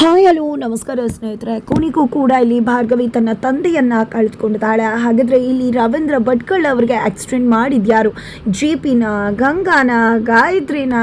Hi, hello, ನಮಸ್ಕಾರ ಸ್ನೇಹಿತರೆ. ಕೊನೆಗೂ ಕೂಡ ಇಲ್ಲಿ ಭಾರ್ಗವಿ ತನ್ನ ತಂದೆಯನ್ನ ಕಳೆದುಕೊಂಡಿದ್ದಾಳೆ. ಹಾಗಾದ್ರೆ ಇಲ್ಲಿ ರವೀಂದ್ರ ಭಟ್ಕಳ್ ಅವರಿಗೆ ಆಕ್ಸಿಡೆಂಟ್ ಮಾಡಿದ್ಯಾರು. ಜಿ ಪಿನ, ಗಂಗಾನ, ಗಾಯತ್ರಿನ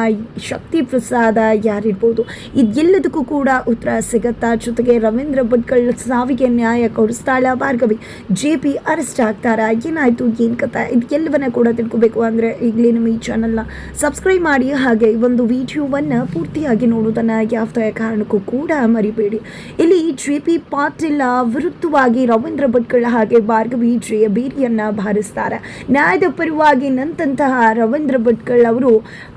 ಶಕ್ತಿ ಪ್ರಸಾದ ಯಾರಿರ್ಬೋದು. ಇದೆಲ್ಲದಕ್ಕೂ ಕೂಡ ಉತ್ತರ ಸಿಗತ್ತಾ? ಜೊತೆಗೆ ರವೀಂದ್ರ ಭಟ್ಕಳ್ ಸಾವಿಗೆ ನ್ಯಾಯ ಕೊಡಿಸ್ತಾಳ ಭಾರ್ಗವಿ. ಜೆ ಪಿ ಅರೆಸ್ಟ್ ಆಗ್ತಾರಾ? ಏನಾಯ್ತು? ಏನು ಕಥೆ? ಇದೆಲ್ಲವನ್ನ ಕೂಡ ತಿಳ್ಕೊಬೇಕು ಅಂದ್ರೆ ಈಗಲೇ ನಮ್ಮ ಈ ಚಾನಲ್ನ ಸಬ್ಸ್ಕ್ರೈಬ್ ಮಾಡಿ. ಹಾಗೆ ಒಂದು ವಿಡಿಯೋವನ್ನು ಪೂರ್ತಿಯಾಗಿ ನೋಡೋದನ್ನು ಯಾವುದೇ ಕಾರಣಕ್ಕೂ ಕೂಡ ಮರಿಬೇಡಿ. ಇಲ್ಲಿ ಜೆ ಪಿ ಪಾಟೀಲ್ ವಿರುದ್ಧವಾಗಿ ರವೀಂದ್ರ ಭಟ್ಕಳ ಹಾಗೆ ಭಾರ್ಗವಿ ಜಯ ಬೀರಿಯನ್ನ ಬಾರಿಸ್ತಾರೆ. ನ್ಯಾಯದ ಪರವಾಗಿ ನಂತಹ ರವೀಂದ್ರ ಭಟ್ಕಳ್ ಅವರು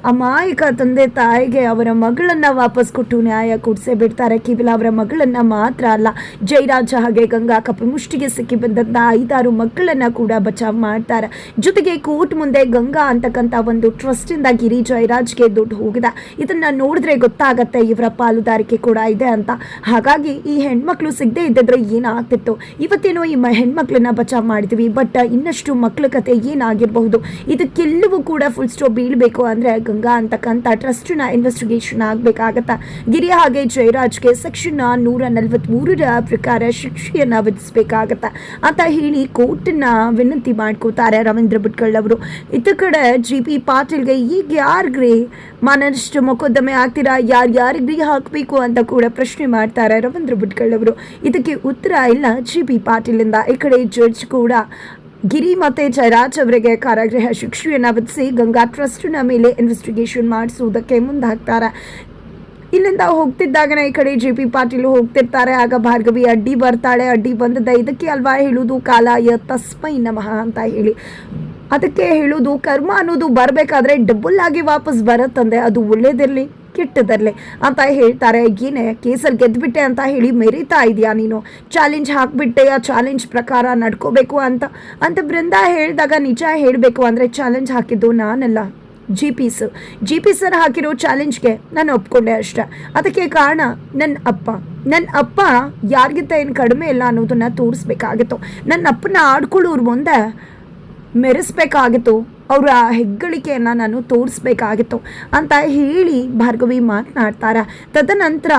ಅಮಾಯಕ ತಂದೆ ತಾಯಿಗೆ ಅವರ ಮಗಳನ್ನ ವಾಪಸ್ ಕೊಟ್ಟು ನ್ಯಾಯ ಕೊಡಿಸೇ ಬಿಡ್ತಾರೆ. ಕೇವಲ ಅವರ ಮಗಳನ್ನ ಮಾತ್ರ ಅಲ್ಲ ಜಯರಾಜ ಹಾಗೆ ಗಂಗಾ ಕಪಿಮುಷ್ಟಿಗೆ ಸಿಕ್ಕಿ ಬಂದಂತಹ ಐದಾರು ಮಕ್ಕಳನ್ನ ಕೂಡ ಬಚಾವ್ ಮಾಡ್ತಾರೆ. ಜೊತೆಗೆ ಕೋರ್ಟ್ ಮುಂದೆ ಗಂಗಾ ಅಂತಕ್ಕಂಥ ಒಂದು ಟ್ರಸ್ಟ್ ಇಂದ ಗಿರಿ ಜಯರಾಜ್ಗೆ ದುಡ್ಡು ಹೋಗಿದೆ. ಇದನ್ನ ನೋಡಿದ್ರೆ ಗೊತ್ತಾಗತ್ತೆ, ಇವರ ಪಾಲುದಾರಿಕೆ ಕೂಡ ಇದೆ ಅಂತ. ಹಾಗಾಗಿ ಈ ಹೆಣ್ಮಕ್ಳು ಸಿಗದೆ ಇದ್ದಿದ್ರೆ ಏನಾಗ್ತಿತ್ತು? ಇವತ್ತೇನೋ ಈ ಹೆಣ್ಮಕ್ಳನ್ನ ಬಚಾವ್ ಮಾಡಿದ್ವಿ, ಬಟ್ ಇನ್ನಷ್ಟು ಮಕ್ಳ ಕತೆ ಏನಾಗಿರಬಹುದು? ಇದಕ್ಕೆಲ್ಲವೂ ಕೂಡ ಫುಲ್ ಸ್ಟಾಪ್ ಬೀಳಬೇಕು ಅಂದ್ರೆ ಗಂಗಾ ಅಂತಕ್ಕಂಥ ಟ್ರಸ್ಟ್ನ ಇನ್ವೆಸ್ಟಿಗೇಷನ್ ಆಗ್ಬೇಕಾಗತ್ತ? ಗಿರಿ ಹಾಗೆ ಜಯರಾಜ್ಗೆ ಸೆಕ್ಷನ್ ನೂರ ನಲವತ್ಮೂರರ ಪ್ರಕಾರ ಶಿಕ್ಷೆಯನ್ನ ವಿಧಿಸಬೇಕಾಗತ್ತ? ಅಂತ ಹೇಳಿ ಕೋರ್ಟ್ನ ವಿನಂತಿ ಮಾಡ್ಕೋತಾರೆ ರವೀಂದ್ರ ಭಟ್ಕಳ್ ಅವರು. ಇತ್ತ ಕಡೆ ಜಿ ಪಿ ಪಾಟೀಲ್ಗೆ, ಈಗ ಯಾರ್ಗ್ರಿ? ಮನಷ್ಟು ಮೊಕದ್ದಮೆ ಆಗ್ತೀರಾ ಯಾರು ಯಾರಿಗ್ರಿ ಹಾಕಬೇಕು? ಅಂತ ಕೂಡ ಪ್ರಶ್ನೆ ಮಾಡ್ತಾರೆ ರವೀಂದ್ರ ಭಟ್ಕಳ್ ಇದಕ್ಕೆ ಉತ್ತರ ಇಲ್ಲ. ಜಿ ಪಿ ಪಾಟೀಲಿಂದ ಈ ಕಡೆ ಜಡ್ಜ್ ಕೂಡ. ಗಿರಿ ಮತ್ತೆ ಜಯರಾಜ್ ಅವರಿಗೆ ಕಾರಾಗೃಹ ಶಿಕ್ಷೆಯನ್ನು ವಿಧಿಸಿ ಗಂಗಾ ಟ್ರಸ್ಟ್ನ ಮೇಲೆ ಇನ್ವೆಸ್ಟಿಗೇಷನ್ ಮಾಡಿಸುವುದಕ್ಕೆ ಮುಂದಾಗ್ತಾರೆ. ಇಲ್ಲಿಂದ ಹೋಗ್ತಿದ್ದಾಗನೇ ಈ ಕಡೆ ಜೆ ಪಿ ಪಾಟೀಲ್ ಹೋಗ್ತಿರ್ತಾರೆ. ಆಗ ಭಾರ್ಗವಿ ಅಡ್ಡಿ ಬರ್ತಾಳೆ. ಅಡ್ಡಿ ಬಂದದ ಇದಕ್ಕೆ ಅಲ್ವಾ ಹೇಳುವುದು ಕಾಲಾಯ ತಸ್ಮೈ ನಮಃ ಅಂತ ಹೇಳಿ. ಅದಕ್ಕೆ ಹೇಳುವುದು ಕರ್ಮ ಅನ್ನೋದು ಬರಬೇಕಾದ್ರೆ ಡಬಲ್ ಆಗಿ ವಾಪಸ್ ಬರುತ್ತಂದೆ. ಅದು ಒಳ್ಳೇದಿರಲಿ. ಕೆಟ್ಟದಿರಲಿ ಅಂತ ಹೇಳ್ತಾರೆ. ಏನೇ ಕೇಸಲ್ಲಿ ಗೆದ್ಬಿಟ್ಟೆ ಅಂತ ಹೇಳಿ ಮೆರೀತಾ ಇದೆಯಾ ನೀನು? ಚಾಲೆಂಜ್ ಹಾಕಿಬಿಟ್ಟೆ, ಆ ಚಾಲೆಂಜ್ ಪ್ರಕಾರ ನಡ್ಕೋಬೇಕು ಅಂತ. ಅಂತ ಬೃಂದ ಹೇಳಿದಾಗ ನಿಜ ಹೇಳಬೇಕು ಅಂದರೆ ಚಾಲೆಂಜ್ ಹಾಕಿದ್ದು ನಾನಲ್ಲ, G P sir G P sir ಹಾಕಿರೋ ಚಾಲೆಂಜ್ಗೆ ನಾನು ಒಪ್ಕೊಂಡೆ ಅಷ್ಟೆ. ಅದಕ್ಕೆ ಕಾರಣ ನನ್ನ ಅಪ್ಪ. ನನ್ನ ಅಪ್ಪ ಯಾರಿಗಿಂತ ಏನು ಕಡಿಮೆ ಇಲ್ಲ ಅನ್ನೋದನ್ನು ತೋರಿಸ್ಬೇಕಾಗಿತ್ತು. ನನ್ನ ಅಪ್ಪನ ಆಡ್ಕೊಳ್ಳೋರು ಮುಂದೆ ಮೆರೆಸ್ಬೇಕಾಗಿತ್ತು. ಅವರ ಹೆಗ್ಗಳಿಕೆಯನ್ನು ನಾನು ತೋರಿಸ್ಬೇಕಾಗಿತ್ತು ಅಂತ ಹೇಳಿ ಭಾರ್ಗವಿ ಮಾತನಾಡ್ತಾರೆ. ತದನಂತರ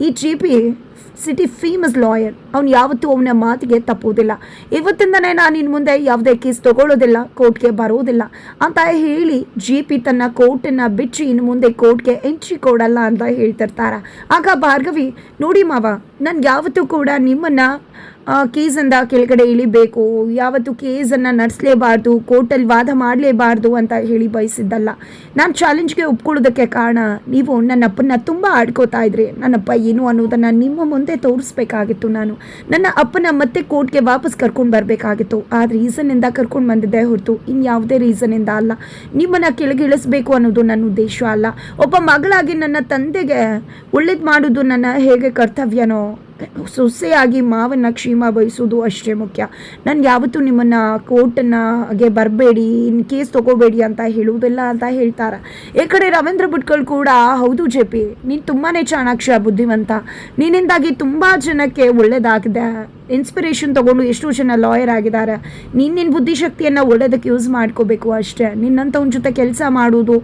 ಈ ಜಿ ಸಿಟಿ ಫೇಮಸ್ ಲಾಯರ್. ಅವ್ನು ಯಾವತ್ತೂ ಅವನ ಮಾತಿಗೆ ತಪ್ಪೋದಿಲ್ಲ ಇವತ್ತಿಂದನೇ ನಾನು ಇನ್ನು ಮುಂದೆ ಯಾವುದೇ ಕೇಸ್ ತಗೊಳ್ಳೋದಿಲ್ಲ, ಕೋರ್ಟ್ಗೆ ಬರೋದಿಲ್ಲ. ಅಂತ ಹೇಳಿ ಜಿ ಪಿ ತನ್ನ ಕೋರ್ಟನ್ನು ಬಿಚ್ಚಿ ಇನ್ನು ಮುಂದೆ ಕೋರ್ಟ್ಗೆ ಎಂಟ್ರಿ ಕೊಡಲ್ಲ ಅಂತ ಹೇಳ್ತಿರ್ತಾರೆ. ಆಗ ಭಾರ್ಗವಿ, ನೋಡಿ ಮಾವ ನಾನು ಯಾವತ್ತೂ ಕೂಡ ನಿಮ್ಮನ್ನು ಕೇಸಂದ ಕೆಳಗಡೆ ಇಳಿಬೇಕು. ಯಾವತ್ತು ಕೇಸನ್ನು ನಡೆಸಲೇಬಾರ್ದು, ಕೋರ್ಟಲ್ಲಿ ವಾದ ಮಾಡಲೇಬಾರ್ದು ಅಂತ ಹೇಳಿ ಬಯಸಿದ್ದಲ್ಲ. ನಾನು ಚಾಲೆಂಜ್ಗೆ ಒಪ್ಕೊಳ್ಳೋದಕ್ಕೆ ಕಾರಣ, ನೀವು ನನ್ನಪ್ಪನ್ನ ತುಂಬ ಆಡ್ಕೋತಾ ಇದ್ರಿ. ನನ್ನಪ್ಪ ಏನು ಅನ್ನೋದನ್ನು ನಿಮ್ಮ ಮುಂದೆ ತೋರಿಸ್ಬೇಕಾಗಿತ್ತು ನಾನು. ನನ್ನ ಅಪ್ಪನ ಮತ್ತೆ ಕೋರ್ಟ್ಗೆ ವಾಪಸ್ ಕರ್ಕೊಂಡು ಬರಬೇಕಾಗಿತ್ತು. ಆ ರೀಸನ್ನಿಂದ ಕರ್ಕೊಂಡು ಬಂದಿದ್ದೆ ಹೊರತು ಇನ್ಯಾವುದೇ ರೀಸನ್ನಿಂದ ಅಲ್ಲ. ನಿಮ್ಮನ್ನು ಕೆಳಗಿಳಿಸ್ಬೇಕು ಅನ್ನೋದು ನನ್ನ ಉದ್ದೇಶ ಅಲ್ಲ. ಒಬ್ಬ ಮಗಳಾಗಿ ನನ್ನ ತಂದೆಗೆ ಒಳ್ಳೇದು ಮಾಡೋದು ನನ್ನ ಹೇಗೆ ಕರ್ತವ್ಯನೋ? ಸೊಸೆಯಾಗಿ ಮಾವನ ಕ್ಷೇಮ ಬಯಸೋದು ಅಷ್ಟೇ ಮುಖ್ಯ. ನನ್ಗೆ ಯಾವತ್ತೂ ನಿಮ್ಮನ್ನು ಕೋರ್ಟನ್ನಾಗೆ ಬರಬೇಡಿ, ಇನ್ ಕೇಸ್ ತಗೋಬೇಡಿ ಅಂತ ಹೇಳುವುದಿಲ್ಲ ಅಂತ ಹೇಳ್ತಾರೆ. ಈ ಕಡೆ ರವೀಂದ್ರ ಭಟ್ಕಳ್ ಕೂಡ, ಹೌದು ಜೆ ಪಿ, ನೀನು ತುಂಬಾ ಚಾಣಾಕ್ಷ, ಬುದ್ಧಿವಂತ. ನಿನ್ನಿಂದಾಗಿ ತುಂಬ ಜನಕ್ಕೆ ಒಳ್ಳೇದಾಗಿದೆ. ಇನ್ಸ್ಪಿರೇಷನ್ ತಗೊಂಡು ಎಷ್ಟೋ ಜನ ಲಾಯರ್ ಆಗಿದ್ದಾರೆ. ನೀನು ನಿನ್ನ ಬುದ್ಧಿಶಕ್ತಿಯನ್ನು ಒಳ್ಳೇದಕ್ಕೆ ಯೂಸ್ ಮಾಡ್ಕೋಬೇಕು ಅಷ್ಟೇ. ನಿನ್ನಂಥವ್ನ ಜೊತೆ ಕೆಲಸ ಮಾಡೋದು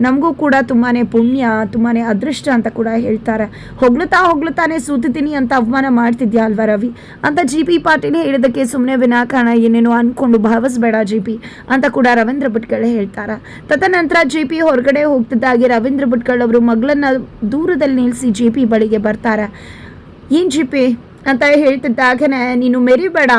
ನಮಗೂ ಕೂಡ ತುಂಬಾ ಪುಣ್ಯ ತುಂಬಾ ಅದೃಷ್ಟ ಅಂತ ಕೂಡ ಹೇಳ್ತಾರೆ. ಹೊಗಳುತ್ತಾ ಹೊಗ್ಳುತ್ತಾನೆ ಸೂತಿದ್ದೀನಿ ಅಂತ ಅವಮಾನ ಮಾಡ್ತಿದ್ಯಾ ಅಲ್ವಾ ರವಿ? ಅಂತ ಜಿ ಪಿ ಪಾಟೀಲ್ ಹೇಳಿದಕ್ಕೆ ಸುಮ್ಮನೆ ವಿನಾಕಾರಣ ಏನೇನೋ ಅಂದ್ಕೊಂಡು ಭಾವಿಸ್ಬೇಡ ಜಿ ಪಿ ಅಂತ ಕೂಡ ರವೀಂದ್ರ ಭಟ್ಗಳೇ ಹೇಳ್ತಾರೆ. ತದನಂತರ ಜಿ ಪಿ ಹೊರಗಡೆ ಹೋಗ್ತಿದ್ದಾಗೆ ರವೀಂದ್ರ ಭಟ್ಕಳ್ ಅವರು ಮಗಳನ್ನ ದೂರದಲ್ಲಿ ನಿಲ್ಲಿಸಿ ಜಿ ಪಿ ಬಳಿಗೆ ಬರ್ತಾರೆ. ಏನು ಜಿ ಪಿ ಅಂತ ಹೇಳ್ತಿದ್ದಾಗನೇ, ನೀನು ಮೆರಿಬೇಡ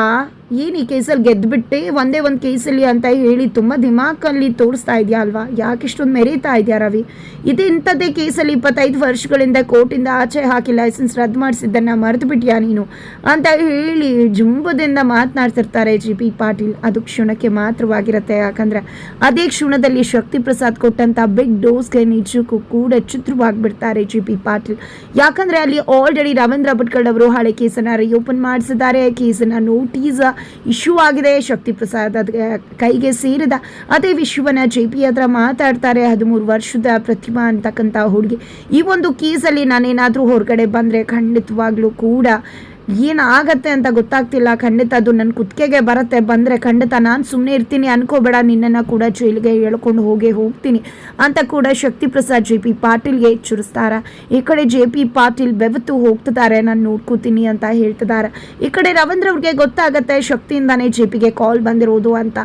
ಏನು ಈ ಕೇಸಲ್ಲಿ ಗೆದ್ದುಬಿಟ್ಟೆ ಒಂದೇ ಒಂದು ಕೇಸಲ್ಲಿ ಅಂತ ಹೇಳಿ ತುಂಬ ದಿಮಾಕಲ್ಲಿ ತೋರಿಸ್ತಾ ಇದೆಯಾ ಅಲ್ವಾ? ಯಾಕೆ ಇಷ್ಟೊಂದು ಮೆರೀತಾ ಇದೆಯಾ ರವಿ? ಇದು ಇಂಥದ್ದೇ ಕೇಸಲ್ಲಿ ಇಪ್ಪತ್ತೈದು ವರ್ಷಗಳಿಂದ ಕೋರ್ಟಿಂದ ಆಚೆ ಹಾಕಿ ಲೈಸೆನ್ಸ್ ರದ್ದು ಮಾಡಿಸಿದ್ದನ್ನು ಮರೆತು ಬಿಟ್ಟಿಯಾ ನೀನು? ಅಂತ ಹೇಳಿ ಜುಂಬದಿಂದ ಮಾತನಾಡ್ತಿರ್ತಾರೆ ಜಿ ಪಿ ಪಾಟೀಲ್. ಅದು ಕ್ಷಣಕ್ಕೆ ಮಾತ್ರವಾಗಿರುತ್ತೆ. ಯಾಕಂದರೆ ಅದೇ ಕ್ಷಣದಲ್ಲಿ ಶಕ್ತಿ ಪ್ರಸಾದ್ ಕೊಟ್ಟಂಥ ಬಿಗ್ ಡೋಸ್ಗೆ ನಿಜಕ್ಕೂ ಕೂಡ ಚಿತ್ರವಾಗಿಬಿಡ್ತಾರೆ ಜಿ ಪಿ ಪಾಟೀಲ್. ಯಾಕಂದರೆ ಅಲ್ಲಿ ಆಲ್ರೆಡಿ ರವೀಂದ್ರ ಭಟ್ಕಳ್ ಅವರು ಹಳೆ ಕೇಸನ್ನು ರೀಓಪನ್ ಮಾಡಿಸಿದ್ದಾರೆ. ಕೇಸನ್ನು ನೋಟಿಸ್ ಇಶ್ಯೂ ಆಗಿದೆ. ಶಕ್ತಿ ಪ್ರಸಾದ್ ಅದಕ್ಕೆ ಕೈಗೆ ಸೇರಿದ ಅದೇ ವಿಶ್ವನ ಜೆ ಪಿ ಹತ್ರ ಮಾತಾಡ್ತಾರೆ. ಹದಿಮೂರು ವರ್ಷದ ಪ್ರತಿಮಾ ಅಂತಕ್ಕಂಥ ಹುಡುಗಿ. ಈ ಒಂದು ಕೇಸಲ್ಲಿ ನಾನೇನಾದರೂ ಹೊರಗಡೆ ಬಂದರೆ ಖಂಡಿತವಾಗ್ಲೂ ಕೂಡ ಏನಾಗತ್ತೆ ಅಂತ ಗೊತ್ತಾಗ್ತಿಲ್ಲ. ಖಂಡಿತ ಅದು ನನ್ನ ಕುತ್ತಿಗೆಗೆ ಬರುತ್ತೆ. ಬಂದರೆ ಖಂಡಿತ ನಾನು ಸುಮ್ಮನೆ ಇರ್ತೀನಿ, ಅನ್ಕೋಬೇಡ. ನಿನ್ನನ್ನು ಕೂಡ ಜೈಲಿಗೆ ಹೇಳ್ಕೊಂಡು ಹೋಗೇ ಹೋಗ್ತೀನಿ ಅಂತ ಕೂಡ ಶಕ್ತಿ ಪ್ರಸಾದ್ ಜೆ ಪಿ ಪಾಟೀಲ್ಗೆ ಎಚ್ಚರಿಸ್ತಾರೆ. ಈ ಕಡೆ ಜೆ ಪಿ ಪಾಟೀಲ್ ಬೆವತ್ತು ಹೋಗ್ತಿದ್ದಾರೆ. ನಾನು ನೋಡ್ಕೋತೀನಿ ಅಂತ ಹೇಳ್ತಿದ್ದಾರೆ. ಈ ಕಡೆ ರವೀಂದ್ರ ಅವ್ರಿಗೆ ಗೊತ್ತಾಗತ್ತೆ ಶಕ್ತಿಯಿಂದಾನೇ ಜೆ ಪಿಗೆ ಕಾಲ್ ಬಂದಿರೋದು ಅಂತ.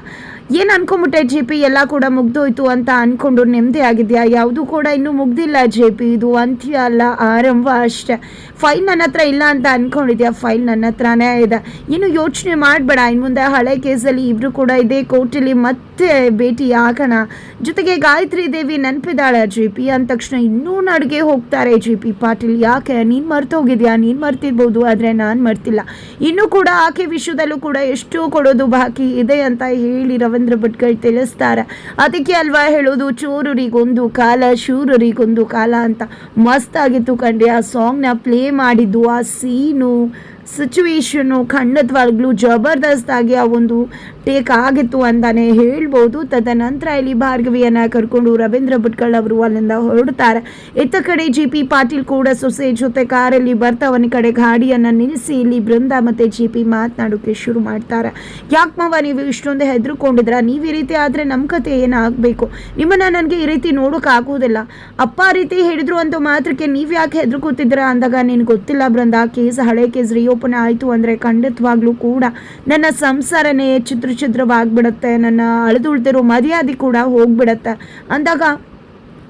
ಏನು ಅನ್ಕೊಂಬಿಟ್ಟೆ ಜೆ ಪಿ? ಎಲ್ಲ ಕೂಡ ಮುಗ್ದೋಯ್ತು ಅಂತ ಅನ್ಕೊಂಡು ನೆಮ್ಮದಿ ಆಗಿದೆಯಾ? ಯಾವುದು ಕೂಡ ಇನ್ನೂ ಮುಗ್ದಿಲ್ಲ ಜೆ ಪಿ. ಇದು ಅಂತ್ಯ ಅಲ್ಲ, ಆರಂಭ ಅಷ್ಟೇ. ಫೈನ್ ನನ್ನ ಹತ್ರ ಇಲ್ಲ ಅಂತ ಅನ್ಕೊಂಡಿದ್ಯಾ? ಫೈಲ್ ನನ್ನ ಹತ್ರನೇ ಇದೆ. ಇನ್ನು ಯೋಚನೆ ಮಾಡಬೇಡ ಇನ್ನು ಮುಂದೆ ಹಳೆ ಕೇಸಲ್ಲಿ ಇಬ್ರು ಕೂಡ ಇದೇ ಕೋರ್ಟಲ್ಲಿ ಮತ್ತೆ ಭೇಟಿ ಆಗೋಣ. ಜೊತೆಗೆ ಗಾಯತ್ರಿ ದೇವಿ ನೆನಪಿದಾಳೆ ಜೆ ಪಿ ಅಂದ ತಕ್ಷಣ ಇನ್ನೂ ನಡುಗೆ ಹೋಗ್ತಾರೆ ಜಿ ಪಿ ಪಾಟೀಲ್ ಯಾಕೆ? ನೀನು ಮರ್ತೋಗಿದ್ಯಾ ನೀನು ಮರ್ತಿರ್ಬೋದು, ಆದರೆ ನಾನು ಮರ್ತಿಲ್ಲ. ಇನ್ನೂ ಕೂಡ ಆಕೆ ವಿಷಯದಲ್ಲೂ ಕೂಡ ಎಷ್ಟು ಕೊಡೋದು ಬಾಕಿ ಇದೆ ಅಂತ ಹೇಳಿ ರವೀಂದ್ರ ಭಟ್ಕಳ್ ತಿಳಿಸ್ತಾರೆ. ಅದಕ್ಕೆ ಅಲ್ವಾ ಹೇಳೋದು, ಚೋರರಿಗೊಂದು ಕಾಲ, ಶೂರರಿಗೊಂದು ಕಾಲ ಅಂತ ಮಸ್ತ್ ಆಗಿತ್ತು ಕಂಡ್ರಿ ಆ ಸಾಂಗ್ನ ಪ್ಲೇ ಮಾಡಿದ್ದು, ಆ ಸೀನು ಸಿಚುವೇಶನು ಖಂಡಿತವಾಗ್ಲೂ ಜಬರ್ದಸ್ತಾಗಿ ಆ ಒಂದು ಟೇಕ್ ಆಗಿತ್ತು ಅಂತಾನೆ ಹೇಳ್ಬೋದು. ತದನಂತರ ಇಲ್ಲಿ ಭಾರ್ಗವಿಯನ್ನು ಕರ್ಕೊಂಡು ರವೀಂದ್ರ ಭಟ್ಕಳ್ ಅವರು ಅಲ್ಲಿಂದ ಹೊರಡ್ತಾರೆ. ಇತ್ತ ಕಡೆ ಜಿ ಪಿ ಪಾಟೀಲ್ ಕೂಡ ಸೊಸೆ ಜೊತೆ ಕಾರಲ್ಲಿ ಬರ್ತಾವನ ಕಡೆ ಗಾಡಿಯನ್ನ ನಿಲ್ಲಿಸಿ ಇಲ್ಲಿ ಬೃಂದ ಮತ್ತೆ ಜಿ ಪಿ ಮಾತನಾಡೋಕೆ ಶುರು ಮಾಡ್ತಾರೆ. ಯಾಕೆ ಮಾವ ನೀವು ಇಷ್ಟೊಂದು ಹೆದರ್ಕೊಂಡಿದ್ರ ನೀವು ಈ ರೀತಿ ಆದರೆ ನಮ್ಮ ಕತೆ ಏನಾಗಬೇಕು? ನಿಮ್ಮನ್ನ ನನಗೆ ಈ ರೀತಿ ನೋಡೋಕ್ಕಾಗೋದಿಲ್ಲ ಅಪ್ಪ ರೀತಿ ಹೇಳಿದ್ರು ಅಂತ ಮಾತ್ರಕ್ಕೆ ನೀವು ಯಾಕೆ ಹೆದರ್ಕೋತಿದ್ರ ಅಂದಾಗ ನಿನ್ಗೆ ಗೊತ್ತಿಲ್ಲ ಬೃಂದ. ಕೇಸ್ ಹಳೆ ಕೇಸ್ ರಿಓಪನ್ ಆಯಿತು ಅಂದರೆ ಖಂಡಿತವಾಗ್ಲೂ ಕೂಡ ನನ್ನ ಸಂಸಾರನೇ ಚಿತ್ರ ಚಿತ್ರವಾಗಿಬಿಡುತ್ತೆ ನನ್ನ ಅಳಿದುಳ್ತಿರೋ ಮರ್ಯಾದೆ ಕೂಡ ಹೋಗ್ಬಿಡತ್ತೆ. ಅಂದಾಗ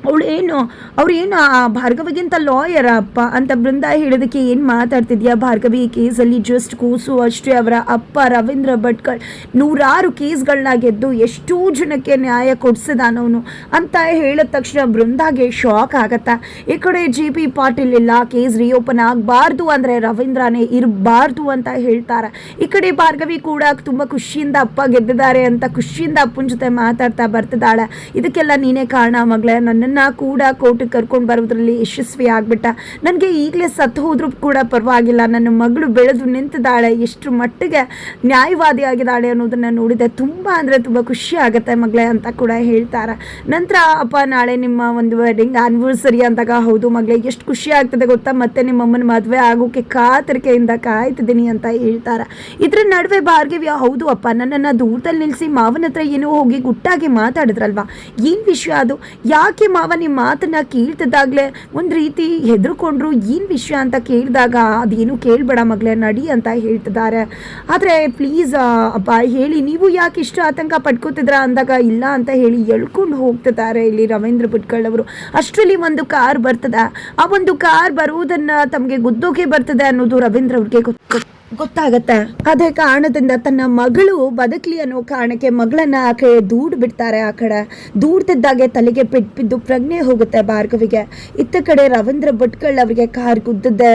ಅವಳು ಏನು, ಅವ್ರು ಏನು, ಆ ಭಾರ್ಗವಿಗಿಂತ ಲಾಯರ್ ಅಪ್ಪ ಅಂತ ಬೃಂದ ಹೇಳೋದಕ್ಕೆ ಏನು ಮಾತಾಡ್ತಿದ್ಯಾ? ಭಾರ್ಗವಿ ಕೇಸಲ್ಲಿ ಜಸ್ಟ್ ಕೂಸು ಅಷ್ಟೇ ಅವರ ಅಪ್ಪ ರವೀಂದ್ರ ಭಟ್ಕಳ್ ನೂರಾರು ಕೇಸ್ಗಳನ್ನ ಗೆದ್ದು ಎಷ್ಟೋ ಜನಕ್ಕೆ ನ್ಯಾಯ ಕೊಡ್ಸಿದಾನವನು ಅಂತ ಹೇಳಿದ ತಕ್ಷಣ ಬೃಂದಾಗೆ ಶಾಕ್ ಆಗತ್ತಾ? ಈ ಕಡೆ ಜಿ ಪಿ ಪಾಟೀಲ್ ಇಲ್ಲ, ಕೇಸ್ ರಿಓಪನ್ ಆಗಬಾರ್ದು ಅಂದರೆ ರವೀಂದ್ರನೇ ಇರಬಾರ್ದು ಅಂತ ಹೇಳ್ತಾರೆ. ಈ ಕಡೆ ಭಾರ್ಗವಿ ಕೂಡ ತುಂಬ ಖುಷಿಯಿಂದ ಅಪ್ಪ ಗೆದ್ದಿದ್ದಾರೆ ಅಂತ ಖುಷಿಯಿಂದ ಅಪ್ಪನ ಜೊತೆ ಮಾತಾಡ್ತಾ ಬರ್ತಿದ್ದಾಳೆ. ಇದಕ್ಕೆಲ್ಲ ನೀನೇ ಕಾರಣ ಮಗಳೇ ನನ್ನನ್ನು ಕೂಡ ಕೋರ್ಟಿಗೆ ಕರ್ಕೊಂಡು ಬರೋದ್ರಲ್ಲಿ ಯಶಸ್ವಿ ಆಗ್ಬಿಟ್ಟ ನನಗೆ ಈಗಲೇ ಸತ್ತು ಹೋದ್ರೂ ಕೂಡ ಪರವಾಗಿಲ್ಲ. ನನ್ನ ಮಗಳು ಬೆಳೆದು ನಿಂತಿದ್ದಾಳೆ. ಎಷ್ಟು ಮಟ್ಟಿಗೆ ನ್ಯಾಯವಾದಿ ಆಗಿದ್ದಾಳೆ ಅನ್ನೋದನ್ನ ನೋಡಿದೆ ತುಂಬ ಅಂದರೆ ತುಂಬ ಖುಷಿ ಆಗುತ್ತೆ ಮಗಳೇ ಅಂತ ಕೂಡ ಹೇಳ್ತಾರೆ. ನಂತರ, ಅಪ್ಪ, ನಾಳೆ ನಿಮ್ಮ ಒಂದು ವೆಡ್ಡಿಂಗ್ ಆನಿವರ್ಸರಿ ಅಂದಾಗ, ಹೌದು ಮಗಳೇ, ಎಷ್ಟು ಖುಷಿ ಆಗ್ತದೆ ಗೊತ್ತಾ? ಮತ್ತೆ ನಿಮ್ಮ ಅಮ್ಮನ ಮದುವೆ ಆಗೋಕೆ ಕಾತರಿಕೆಯಿಂದ ಕಾಯ್ತಿದ್ದೀನಿ ಅಂತ ಹೇಳ್ತಾರೆ. ಇದ್ರ ನಡುವೆ ಭಾರ್ಗವ್ಯ, ಹೌದು ಅಪ್ಪ, ನನ್ನನ್ನು ದೂರದಲ್ಲಿ ನಿಲ್ಲಿಸಿ ಮಾವನ ಹತ್ರ ಏನೋ ಹೋಗಿ ಗುಟ್ಟಾಗಿ ಮಾತಾಡಿದ್ರಲ್ವಾ? ಏನು ವಿಷಯ ಅದು? ಯಾಕೆ ಮಾವ ನಿಮ್ಮ ಮಾತನ್ನ ಕೇಳ್ತಿದ್ದಾಗಲೇ ಒಂದು ರೀತಿ ಹೆದರ್ಕೊಂಡ್ರು ಏನು ವಿಷಯ ಅಂತ ಕೇಳಿದಾಗ ಅದೇನು ಕೇಳಬೇಡ ಮಗಳೇ, ನಡಿ ಅಂತ ಹೇಳ್ತಿದ್ದಾರೆ. ಆದರೆ ಪ್ಲೀಸ್ ಅಪ್ಪ ಹೇಳಿ, ನೀವು ಯಾಕೆ ಇಷ್ಟು ಆತಂಕ ಪಡ್ಕೋತಿದ್ರ ಅಂದಾಗ ಇಲ್ಲ ಅಂತ ಹೇಳಿ ಎಳ್ಕೊಂಡು ಹೋಗ್ತಿದ್ದಾರೆ ಇಲ್ಲಿ ರವೀಂದ್ರ ಭಟ್ಕಳ್ ಅವರು. ಅಷ್ಟರಲ್ಲಿ ಒಂದು ಕಾರ್ ಬರ್ತದೆ. ಆ ಒಂದು ಕಾರ್ ಬರುವುದನ್ನು ತಮಗೆ ಗುದ್ದೋಕೆ ಬರ್ತದೆ ಅನ್ನೋದು ರವೀಂದ್ರ ಅವ್ರಿಗೆ ಗೊತ್ತು. ಗೊತ್ತಾಗತ್ತೆ. ಅದೇ ಕಾರಣದಿಂದ ತನ್ನ ಮಗಳು ಬದುಕಲಿ ಅನ್ನೋ ಕಾರಣಕ್ಕೆ ಮಗಳನ್ನ ಆ ಕಡೆ ದೂಡ್ ಬಿಡ್ತಾರೆ ಆ ಕಡೆ. ದೂಡ್ತಿದ್ದಾಗೆ ತಲೆಗೆ ಬಿದ್ದು ಪ್ರಜ್ಞೆ ಹೋಗುತ್ತೆ ಭಾರ್ಗವಿಗೆ. ಇತ್ತ ಕಡೆ ರವೀಂದ್ರ ಭಟ್ಕಳ್ ಅವರಿಗೆ ಕಾರ್ ಗುದ್ದದೆ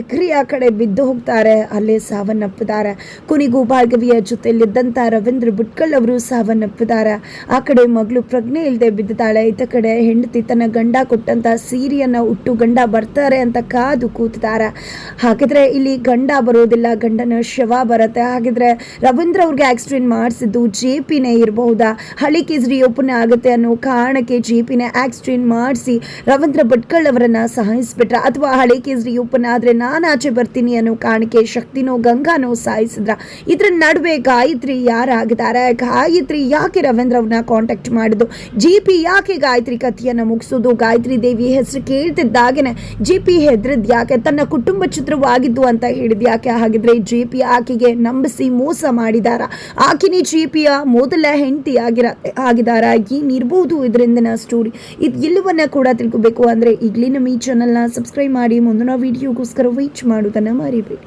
ಎಕ್ರಿ ಆ ಕಡೆ ಬಿದ್ದು ಹೋಗ್ತಾರೆ, ಅಲ್ಲೇ ಸಾವನ್ನಪ್ಪಿದ್ದಾರೆ. ಕೊನೆಗೂ ಭಾರ್ಗವಿಯ ಜೊತೆಯಲ್ಲಿದ್ದಂಥ ರವೀಂದ್ರ ಭಟ್ಕಳ್ ಅವರು ಸಾವನ್ನಪ್ಪಿದ್ದಾರೆ. ಆ ಕಡೆ ಮಗಳು ಪ್ರಜ್ಞೆ ಇಲ್ಲದೆ ಬಿದ್ದಿದ್ದಾಳೆ. ಇತ್ತ ಕಡೆ ಹೆಂಡತಿ ತನ್ನ ಗಂಡ ಕೊಟ್ಟಂತ ಸೀರಿಯನ್ನ ಉಟ್ಟು ಗಂಡ ಬರ್ತಾರೆ ಅಂತ ಕಾದು ಕೂತಿದ್ದಾರೆ. ಹಾಗಿದ್ರೆ ಇಲ್ಲಿ ಗಂಡ ಬರೋದಿಲ್ಲ ಗಂಡನ ಶವ ಬರುತ್ತೆ. ಹಾಗಿದ್ರೆ ರವೀಂದ್ರ ಅವ್ರಿಗೆ ಆಕ್ಸಿಡೆಂಟ್ ಮಾಡಿಸಿದ್ದು ಜೆ ಪಿನೇ ಇರಬಹುದಾ? ಹಳಿ ಕೇಸ್ ಒಪ್ಪನೆ ಆಗುತ್ತೆ ಅನ್ನೋ ಕಾರಣಕ್ಕೆ ಜೆ ಪಿನೇ ಆಕ್ಸಿಡೆಂಟ್ ಮಾಡಿಸಿ ರವೀಂದ್ರ ಭಟ್ಕಳ್ ಅವರನ್ನ ಸಹಾಯಿಸ್ಬಿಟ್ರ? ಅಥವಾ ಹಳೆ ಕೇಸ್ ಒಪ್ಪನೆ ಆದ್ರೆ ನಾನು ಆಚೆ ಬರ್ತೀನಿ ಅನ್ನೋ ಕಾರಣಕ್ಕೆ ಶಕ್ತಿನೋ ಗಂಗಾನೋ ಸಾಯಿಸಿದ್ರ? ಇದ್ರ ನಡುವೆ ಗಾಯತ್ರಿ ಯಾರಾಗಿದ್ದಾರೆ ಗಾಯತ್ರಿ ಯಾಕೆ ರವೀಂದ್ರ ಅವ್ರನ್ನ ಕಾಂಟ್ಯಾಕ್ಟ್ ಮಾಡಿದ್ದು? ಜಿ ಪಿ ಯಾಕೆ ಗಾಯತ್ರಿ ಕಥೆಯನ್ನು ಮುಗಿಸೋದು? ಗಾಯತ್ರಿ ದೇವಿ ಹೆಸರು ಕೇಳ್ತಿದ್ದಾಗೇನೆ ಜಿ ಪಿ ಹೆದ್ರದ್ ಯಾಕೆ? ತನ್ನ ಕುಟುಂಬ ಚಿತ್ರವಾಗಿದ್ದು ಅಂತ ಹೇಳಿದ್ ಯಾಕೆ? ಹಾಗಿದ್ರೆ ಜಿ ಪಿ ಆಕೆಗೆ ನಂಬಿಸಿ ಮೋಸ ಮಾಡಿದಾರ. ಆಕಿನಿ ಜಿಪಿಯ ಮೊದಲ ಹೆಂಡತಿ ಆಗಿರ, ಆಗಿದಾರ. ಏನಿರ್ಬೋದು ಇದರಿಂದನ ಸ್ಟೋರಿ ಇದು ಎಲ್ಲವನ್ನ ಕೂಡ ತಿಳ್ಕೊಬೇಕು. ಅಂದ್ರೆ ಈಗಲೇ ನಮ್ಮ ಈ ಚಾನಲ್ನ ಸಬ್ಸ್ಕ್ರೈಬ್ ಮಾಡಿ. ಮುಂದಿನ ವಿಡಿಯೋಗೋಸ್ಕರ ವೀಚ್ ಮಾಡೋದನ್ನ ಮರಿಬೇಡಿ.